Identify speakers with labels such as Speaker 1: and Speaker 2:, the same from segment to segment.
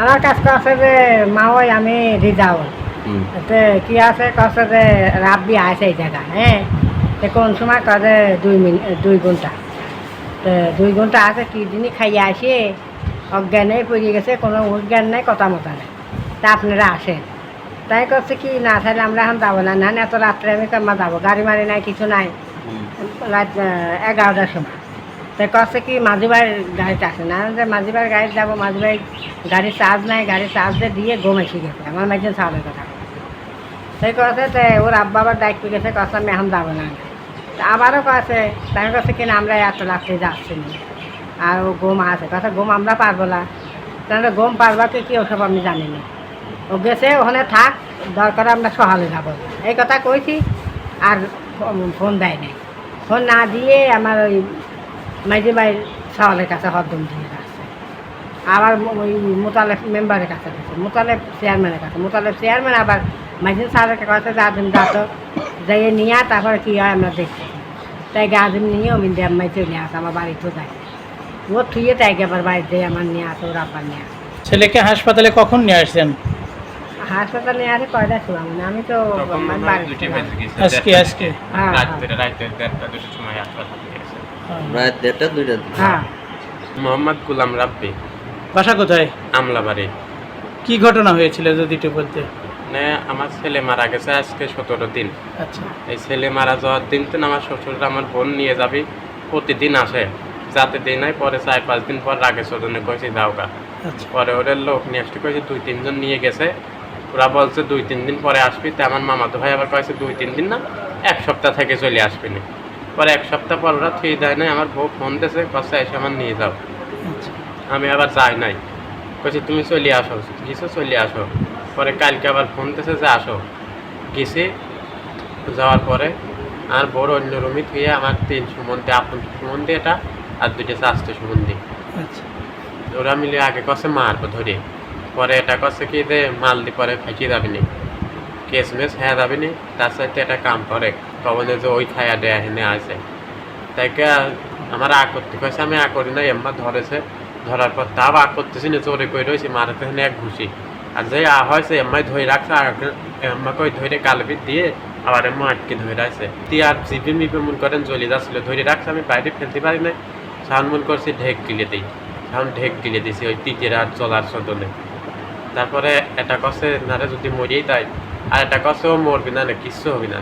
Speaker 1: আমার কাছে কছে যে মা ওই আমি রিজাউল তে কি আছে কছে যে রাব্বি আছে এই জায়গা হ্যাঁ তে কোন সময় কছে দুই মিনিট দুই ঘণ্টা তে দুই ঘণ্টা আছে কি দিনই খাইয়ে আসে অজ্ঞানে পড়ে গেছে কোনো অজ্ঞান নাই কথা মতো নেই। তা আপনারা আসেন। তাই করছে কি না তাহলে আমরা এখন যাব না। না না, এত রাত্রে আমি কেমন যাব। গাড়ি মারি নাই কিছু নাই। রাত এগারোটার সময়। তাই কছে কি মাঝি ভাইয়ের গাড়িতে আসে না? যে মাঝি ভাইয়ের গাড়িতে যাব মাঝি ভাই গাড়ি চার্জ নাই গাড়ি চার্জ দিয়ে ঘুম এসে গেছে আমার মাঝে চার্জের কথা সেই কথা তো ওর আব্বা আবার দায়িত্ব গেছে কথা আমি এখন যাব না। আবারও কাছে, তাই কাছে কিনা আমরা এত রাত্রে যাচ্ছি না। আর ও ঘুম আছে কথা ঘুম আমরা পারব না। তাহলে ঘুম পারবা কি কি ওসব আমি জানি না। ও গেছে, ওখানে থাক, দরকার আমরা সহালে যাব। এই কথা কইছি, আর ফোন দেয় নাই। ফোন না দিয়ে আমার ওই মাইজি ভাই সওয়ালের কাছে হরদম দিয়ে রাখছে। আবার ওই মোতালেব মেম্বারের কাছে গেছে। মোতালেব চেয়ারম্যানের কাছে। মোতালেব চেয়ারম্যান আবার মাইজিন স্যারের কাছে যাবেন যাত যাইয়ে নিয়ে তারপরে কী হয় আমরা দেখছি। তাই গাজন নিয়ে আমি দেমাই চলে আসে আমার বাড়িতে যায় ও থুয়ে তাই আবার বাড়িতে আমার নিয়ে আসে ওর আব্বার নিয়ে আসে।
Speaker 2: ছেলেকে হাসপাতালে কখন নিয়ে আসছেন?
Speaker 1: হাসপাতালে নিয়ে আসে কয়টা ছিলাম? না আমি তো।
Speaker 2: আজকে আজকে।
Speaker 1: হ্যাঁ
Speaker 3: রাত্রে রাত্রে দেড়টা দুটোর সময় হাসপাতালে। গেছে
Speaker 4: রাত দেড়টা দুইটার দিকে
Speaker 1: হ্যাঁ।
Speaker 3: মোহাম্মদ গুলাম রাব্বি।
Speaker 2: বাসা কোথায়?
Speaker 3: আমলাবাড়ি।
Speaker 2: কি ঘটনা হয়েছিল যদি একটু বলতে?
Speaker 3: মানে আমার ছেলে মারা গেছে আজকে সতেরো দিন।
Speaker 2: আচ্ছা।
Speaker 3: এই ছেলে মারা যাওয়ার দিন তো আমার শ্বশুর আমার বোন নিয়ে যাবি প্রতিদিন আসে। যাতে দিন নাই পরে চার পাঁচ দিন পর রাগে সজনে কয়েছে
Speaker 2: আচ্ছা।
Speaker 3: পরে ওদের লোক নিয়ে আসতে কয়েছে দুই তিনজন নিয়ে গেছে। ওরা বলছে দুই তিন দিন পরে আসবি। তো আমার মামাতো ভাই আবার কয়েছে দুই তিন দিন না এক সপ্তাহ থেকে চলে আসবি না। পরে এক সপ্তাহ পর ওরা থুই দেয় নাই আমার বউ ফোন দিয়েছে কষে এসে আমার নিয়ে যাও।
Speaker 2: আচ্ছা।
Speaker 3: আমি আবার যাই নাই। কইছি তুমি চলে আসো। গেছো চলে আসো। পরে কালকে আবার ফোন দিয়েছে যে আসো। গেছি যাওয়ার পরে আর বড় অন্য রুমে থুয়ে আমার তিন সুমন্দি আপন সুমন্দি এটা আর দুইটা চাষতে সুমন্দি
Speaker 2: আচ্ছা।
Speaker 3: ওরা মিলে আগে কষে মারবো ধরে। পরে এটা কষে কি যে মাল দি পরে ফাঁকি যাবি নি। কেস মেস হ্যাঁ যাবি নি। তার সাথে এটা কাম করে। কবনে যে ওই খায়া দেয়া হেনে আছে। তাই কে আমার আগ করতে কয়েছে আমি আগ করি না এম্মা ধরেছে। ধরার পর তাও আগ করতেছি না চোরে কই রয়েছি মারাতে হেনে এক ঘুষি। আর যে আ হয়েছে, এম্মাই ধরে রাখছে এম্মা কই ধরে কালবিট দিয়ে আবার এম্মা আটকে ধরে রাখছে তি আর জিপি মিপি মন করেন জ্বলি যাচ্ছিল ধরে রাখছে, আমি বাইরে ফেলতে পারি না সাউন্ড মন করছি ঢেক গিলে দিই। সাউন্ড ঢেক গিলে দিছি ওই তিতের আর চলার সদনে। তারপরে এটা কষে নারে যদি মরিয়েই তাই আর এটা কষেও মরবি না না, কিচ্ছু হবি না।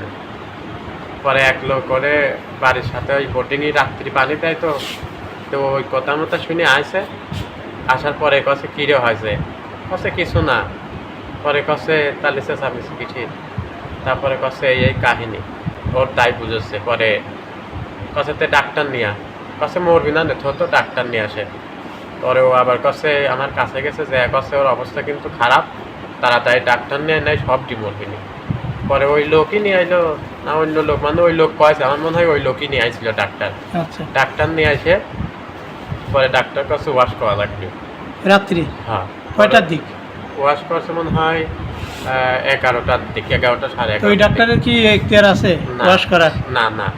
Speaker 3: পরে এক লোক করে বাড়ির সাথে ওই বোটিংয়ে রাত্রি পানি দেয় তো। তো ওই কথা মতো শুনে আসে আসার পরে কষে কিরে হয়েছে? কষে কিছু না। পরে কষে তাহলে সে সামিস কিছু তারপরে কষে এই এই কাহিনী। ওর তাই বুঝেছে। পরে কষেতে ডাক্তার নিয়ে কষে মরবি না তো তো ডাক্তার নিয়ে আসে। পরে ও আবার কষে আমার কাছে গেছে যে কষে ওর অবস্থা কিন্তু খারাপ। তাড়াতাড়ি ডাক্তার নিয়ে নেয় সব ডিমরবি নি পরে ওই লোকই নিয়ে আইলো না অন্য লোক মানে ওই লোক কয়েছে আমার মনে হয় ওই লোকই নিয়ে আইছিল ডাক্তার।
Speaker 2: আচ্ছা।
Speaker 3: ডাক্তার নিয়ে আসে পরে ডাক্তার কাছে ওয়াশ করা লাগবে।
Speaker 2: রাত্রি?
Speaker 3: হ্যাঁ।
Speaker 2: কয়টার দিক?
Speaker 3: ওয়াশ করছে মনে হয় এগারোটার দিকে এগারোটা সাড়ে
Speaker 2: তো ওই ডাক্তারের কি এখতিয়ার আছে। ওয়াশ করার?
Speaker 3: না না।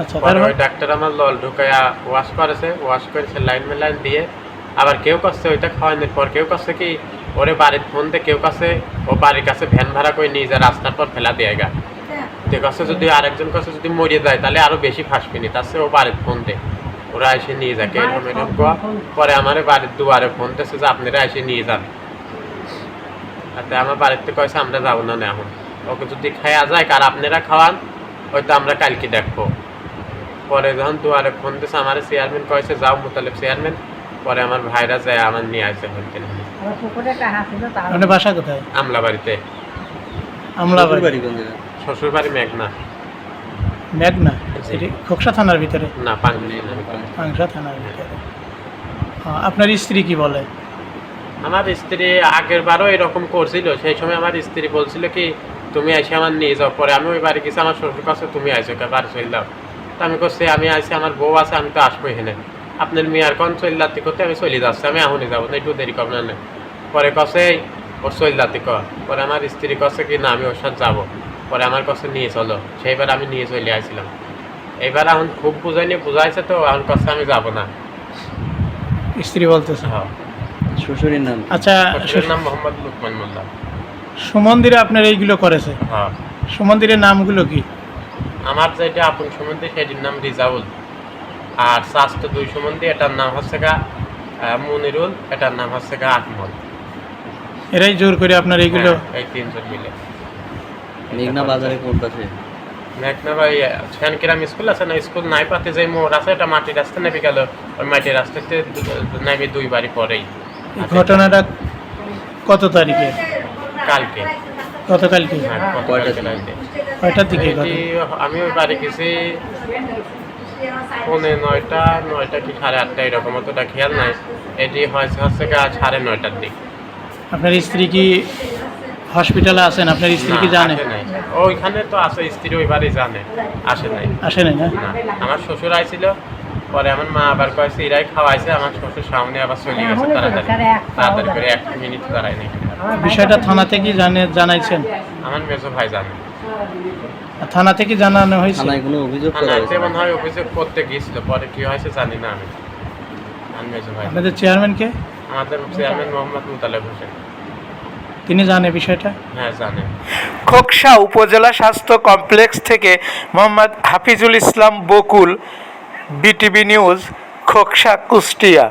Speaker 2: আচ্ছা
Speaker 3: ওই ডাক্তার আমার লল ঢুকাইয়া ওয়াশ করেছে ওয়াশ করেছে লাইন লাইন দিয়ে। আবার কেউ কাছে ওইটা খাওয়ানোর পর কেউ কাছে কি ওরে বাড়ির ফোন দিয়ে কেউ কাছে ও বাড়ির কাছে ভ্যান ভাড়া করে নিয়ে যায় রাস্তার পর ফেলা দিয়ে গা। তো কাছে যদি আরেকজন কাছে যদি মরে যায় তাহলে আরও বেশি ফাঁসবিনি তার চেয়ে ও বাড়ির ফোন দে। ওরা এসে নিয়ে যাকে এরকম এরকম কোয়া। পরে আমার বাড়ির দুয়ারে ফোন দিয়েছে যে আপনারা এসে নিয়ে যান। তাতে আমার বাড়িতে কয়েছে আমরা যাব না না এখন। ওকে যদি খাওয়া যায় কার আপনারা খাওয়ান? হয়তো আমরা কালকে দেখব। পরে যখন দুয়ারে ফোন দিয়েছে আমার চেয়ারম্যান কয়েছে যাও মুতালেব চেয়ারম্যান পরে আমার ভাইরা যায় আমার নিয়ে আসে হইতে
Speaker 2: মানে বাসা কোথায়?
Speaker 3: আমলা বাড়িতে
Speaker 2: আমলা বাড়ি
Speaker 4: বাড়ি কোন জায়গায়?
Speaker 3: শ্বশুর বাড়ি মেঘনা।
Speaker 2: মেঘনা?
Speaker 3: জি।
Speaker 2: খোকসা থানার ভিতরে?
Speaker 3: না পাঙ্গলি
Speaker 2: থানার ভিতরে। আপনার স্ত্রী কি বলে?
Speaker 3: আমার স্ত্রী আগের বারও এরকম করছিল। সেই সময় আমার স্ত্রী বলছিল কি তুমি এসে আমার নিয়ে যাও। পরে আমি ওই বাড়ি গেছি আমার শ্বশুর কাছে তুমি আইসো কে? বাড়ি চলে যাও। তা আমি করছি আমি আইসি আমার বউ আছে আমি তো আসব এখানে। আপনার মেয়ার কোন চল্লাতি করতে আমি চলে যাচ্ছি আমি এখনই যাব না একটু দেরি কর না। পরে কছে ওর চল্লাতি কর পরে আমার স্ত্রী কছে কি না আমি ওর সাথে যাব। পরে আমার কাছে নিয়ে চলো। সেইবার আমি নিয়ে চলে আসছিলাম এইবার এখন খুব বুঝাইনি বুঝাইছে তো এখন কাছে আমি যাব না।
Speaker 2: স্ত্রী বলতেছে।
Speaker 3: হ্যাঁ।
Speaker 4: শ্বশুরের নাম
Speaker 2: আচ্ছা
Speaker 3: শ্বশুরের নাম মোহাম্মদ লুকমান মোল্লা।
Speaker 2: সুমন্দিরে আপনার এইগুলো করেছে?
Speaker 3: হ্যাঁ।
Speaker 2: সুমন্দিরের নামগুলো কি?
Speaker 3: আমার যেটা আপন সম্বন্ধে সেটির নাম রিজাউল। আর স্বাস্থ্য দুই সম্বন্ধে এটার নাম হচ্ছে গা মনিরুল এটার নাম হচ্ছে গা আহমদ
Speaker 2: এরাই জোর করে আপনার এইগুলো
Speaker 3: হ্যাঁ, এই তিনজন মিলে।
Speaker 4: মেঘনা বাজারে কোন পাশে
Speaker 3: মেঘনা ভাই শ্যানকিরাম স্কুল আছে? না স্কুল নাই পাতে যাই মোড় আছে এটা মাটির রাস্তা নেমে গেল। ওই মাটির রাস্তাতে নেমে দুই বাড়ি পরেই
Speaker 2: ঘটনাটা কত তারিখে?
Speaker 3: কালকে।
Speaker 2: গতকালকে
Speaker 3: হ্যাঁ,
Speaker 4: কয়টার
Speaker 3: কালকে
Speaker 4: দিকে?
Speaker 2: কয়টার দিকে
Speaker 3: আমি ওই বাড়ি গেছি পৌনে নয়টা নয়টা কি সাড়ে আটটা এরকম অতটা খেয়াল নাই। এটি হয়েছে হচ্ছে সাড়ে নয়টার দিক।
Speaker 2: আপনার স্ত্রী কি হসপিটালে আছেন? আপনার স্ত্রী কি জানে?
Speaker 3: ওইখানে তো আছে স্ত্রী ওই বাড়ি জানে। আসে নাই।
Speaker 2: আসে নাই না?
Speaker 3: আমার শ্বশুর আইছিল পরে আমার মা আবার কয়েছে এরাই খাওয়াইছে আমার শ্বশুর সামনে আবার চলে গেছে তাড়াতাড়ি। তাড়াতাড়ি করে এক মিনিট দাঁড়ায় নাই।
Speaker 2: বিষয়টা থানাতে কি জানে জানাইছেন?
Speaker 3: আমার মেজো ভাই জানে।
Speaker 2: আর থানা থেকে জানানো হয়েছে?
Speaker 4: থানায় কোনো অভিযোগ করা হয়েছে
Speaker 3: মনে হয় অভিযোগ করতে গিয়েছিল পরে কি হয়েছে জানি না আমি। আমি মেজো ভাই
Speaker 2: আপনাদের চেয়ারম্যানকে
Speaker 3: আমাদের চেয়ারম্যান মোহাম্মদ মুতালেব হোসেন।
Speaker 2: তিনি জানে বিষয়টা?
Speaker 3: হ্যাঁ জানে
Speaker 2: খোকসা উপজেলা স্বাস্থ্য কমপ্লেক্স থেকে মোহাম্মদ হাফিজুল ইসলাম বকুল বিটিভি নিউজ খোকসা কুষ্টিয়া।